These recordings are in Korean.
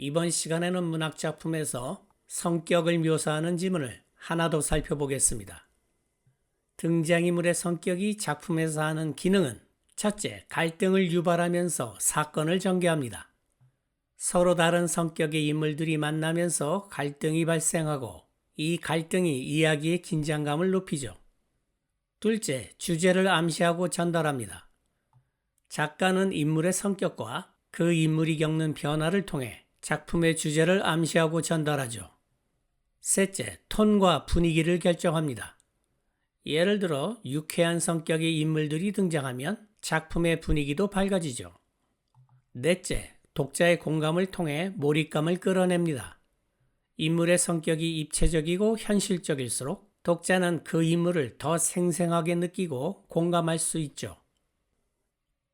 이번 시간에는 문학작품에서 성격을 묘사하는 지문을 하나 더 살펴보겠습니다. 등장인물의 성격이 작품에서 하는 기능은 첫째, 갈등을 유발하면서 사건을 전개합니다. 서로 다른 성격의 인물들이 만나면서 갈등이 발생하고 이 갈등이 이야기의 긴장감을 높이죠. 둘째, 주제를 암시하고 전달합니다. 작가는 인물의 성격과 그 인물이 겪는 변화를 통해 작품의 주제를 암시하고 전달하죠. 셋째, 톤과 분위기를 결정합니다. 예를 들어 유쾌한 성격의 인물들이 등장하면 작품의 분위기도 밝아지죠. 넷째, 독자의 공감을 통해 몰입감을 끌어냅니다. 인물의 성격이 입체적이고 현실적일수록 독자는 그 인물을 더 생생하게 느끼고 공감할 수 있죠.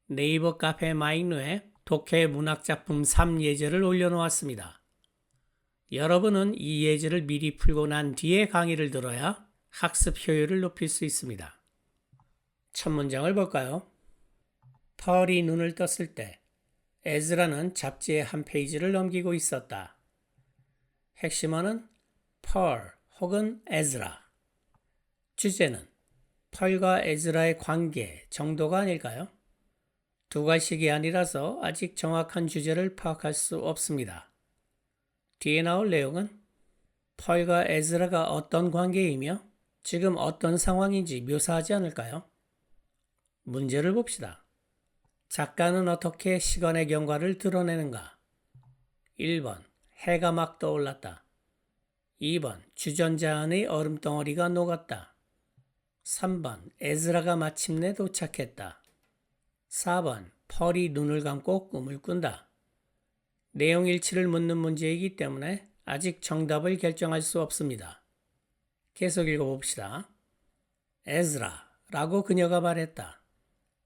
네이버 카페 마이누에 독해 문학작품 3예제를 올려놓았습니다. 여러분은 이 예제를 미리 풀고 난 뒤에 강의를 들어야 학습 효율을 높일 수 있습니다. 첫 문장을 볼까요? 펄이 눈을 떴을 때 에즈라는 잡지의 한 페이지를 넘기고 있었다. 핵심어는 펄 혹은 에즈라. 주제는 펄과 에즈라의 관계 정도가 아닐까요? 두 가식이 아니라서 아직 정확한 주제를 파악할 수 없습니다. 뒤에 나올 내용은 펄과 에즈라가 어떤 관계이며 지금 어떤 상황인지 묘사하지 않을까요? 문제를 봅시다. 작가는 어떻게 시간의 경과를 드러내는가? 1번 해가 막 떠올랐다. 2번 주전자 안의 얼음덩어리가 녹았다. 3번 에즈라가 마침내 도착했다. 4번 펄이 눈을 감고 꿈을 꾼다. 내용 일치를 묻는 문제이기 때문에 아직 정답을 결정할 수 없습니다. 계속 읽어봅시다. 에즈라 라고 그녀가 말했다.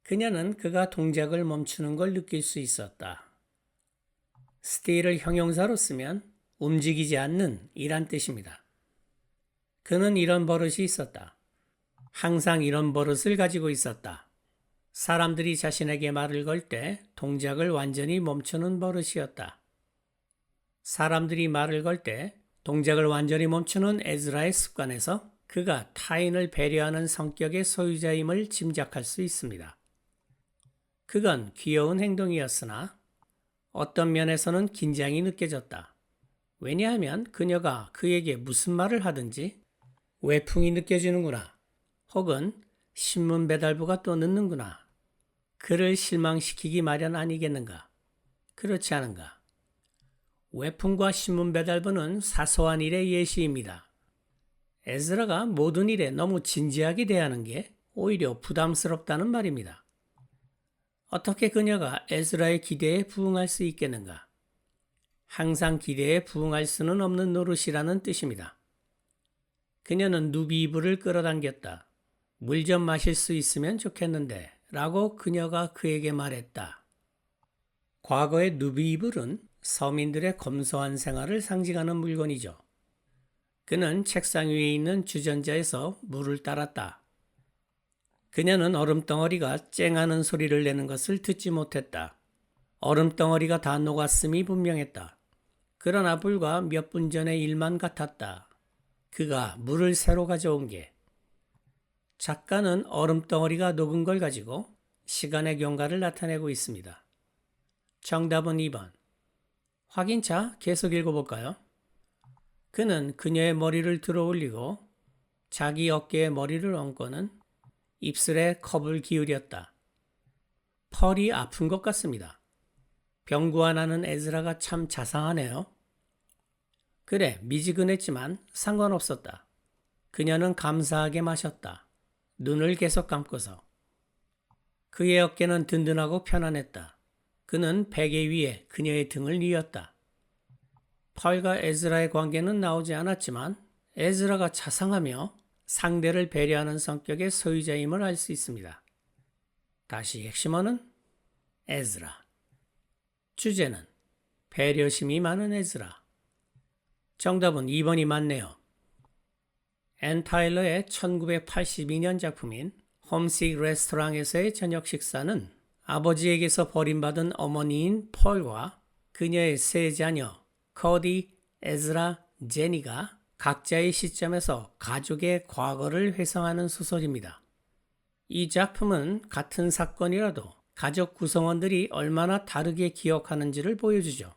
그녀는 그가 동작을 멈추는 걸 느낄 수 있었다. still을 형용사로 쓰면 움직이지 않는 이란 뜻입니다. 그는 이런 버릇이 있었다. 항상 이런 버릇을 가지고 있었다. 사람들이 자신에게 말을 걸 때 동작을 완전히 멈추는 버릇이었다. 사람들이 말을 걸 때 동작을 완전히 멈추는 에즈라의 습관에서 그가 타인을 배려하는 성격의 소유자임을 짐작할 수 있습니다. 그건 귀여운 행동이었으나 어떤 면에서는 긴장이 느껴졌다. 왜냐하면 그녀가 그에게 무슨 말을 하든지 외풍이 느껴지는구나. 혹은 신문 배달부가 또 늦는구나. 그를 실망시키기 마련 아니겠는가? 그렇지 않은가? 외풍과 신문 배달부는 사소한 일의 예시입니다. 에즈라가 모든 일에 너무 진지하게 대하는 게 오히려 부담스럽다는 말입니다. 어떻게 그녀가 에즈라의 기대에 부응할 수 있겠는가? 항상 기대에 부응할 수는 없는 노릇이라는 뜻입니다. 그녀는 누비이브를 끌어당겼다. 물 좀 마실 수 있으면 좋겠는데 라고 그녀가 그에게 말했다. 과거의 누비이블은 서민들의 검소한 생활을 상징하는 물건이죠. 그는 책상 위에 있는 주전자에서 물을 따랐다. 그녀는 얼음덩어리가 쨍하는 소리를 내는 것을 듣지 못했다. 얼음덩어리가 다 녹았음이 분명했다. 그러나 불과 몇 분 전의 일만 같았다. 그가 물을 새로 가져온 게. 작가는 얼음 덩어리가 녹은 걸 가지고 시간의 경과를 나타내고 있습니다. 정답은 2번. 확인차 계속 읽어볼까요? 그는 그녀의 머리를 들어 올리고 자기 어깨에 머리를 얹고는 입술에 컵을 기울였다. 펄이 아픈 것 같습니다. 병구와 나는 에즈라가 참 자상하네요. 그래, 미지근했지만 상관없었다. 그녀는 감사하게 마셨다. 눈을 계속 감고서. 그의 어깨는 든든하고 편안했다. 그는 베개 위에 그녀의 등을 뉘었다. 펄과 에즈라의 관계는 나오지 않았지만 에즈라가 자상하며 상대를 배려하는 성격의 소유자임을 알 수 있습니다. 다시 핵심어는 에즈라. 주제는 배려심이 많은 에즈라. 정답은 2번이 맞네요. 앤 타일러의 1982년 작품인 홈식 레스토랑에서의 저녁 식사는 아버지에게서 버림받은 어머니인 펄과 그녀의 세 자녀 코디, 에즈라, 제니가 각자의 시점에서 가족의 과거를 회상하는 소설입니다. 이 작품은 같은 사건이라도 가족 구성원들이 얼마나 다르게 기억하는지를 보여주죠.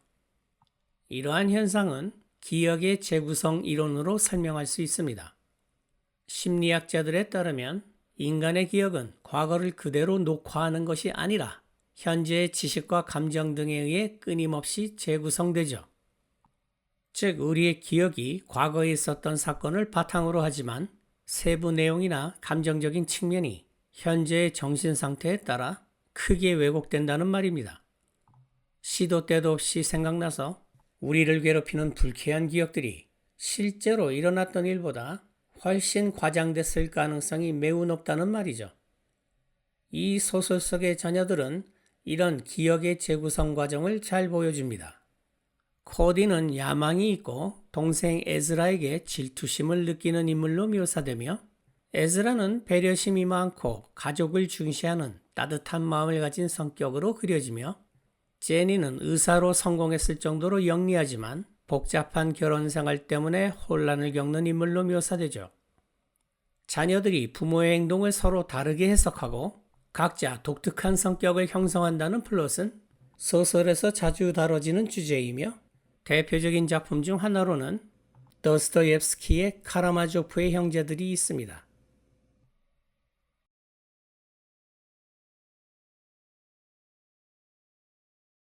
이러한 현상은 기억의 재구성 이론으로 설명할 수 있습니다. 심리학자들에 따르면 인간의 기억은 과거를 그대로 녹화하는 것이 아니라 현재의 지식과 감정 등에 의해 끊임없이 재구성되죠. 즉, 우리의 기억이 과거에 있었던 사건을 바탕으로 하지만 세부 내용이나 감정적인 측면이 현재의 정신 상태에 따라 크게 왜곡된다는 말입니다. 시도 때도 없이 생각나서 우리를 괴롭히는 불쾌한 기억들이 실제로 일어났던 일보다 훨씬 과장됐을 가능성이 매우 높다는 말이죠. 이 소설 속의 자녀들은 이런 기억의 재구성 과정을 잘 보여줍니다. 코디는 야망이 있고 동생 에즈라에게 질투심을 느끼는 인물로 묘사되며 에즈라는 배려심이 많고 가족을 중시하는 따뜻한 마음을 가진 성격으로 그려지며 제니는 의사로 성공했을 정도로 영리하지만 복잡한 결혼 생활 때문에 혼란을 겪는 인물로 묘사되죠. 자녀들이 부모의 행동을 서로 다르게 해석하고 각자 독특한 성격을 형성한다는 플롯은 소설에서 자주 다뤄지는 주제이며 대표적인 작품 중 하나로는 더스토옙스키의 카라마조프의 형제들이 있습니다.